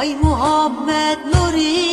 Ay Muhammed Nuri.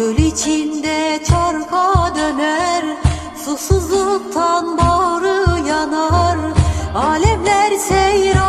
Göl içinde çarka döner Susuzluktan bağrı yanar. Alemler seyran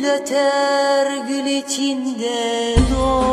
gül eter gül içinde doğar.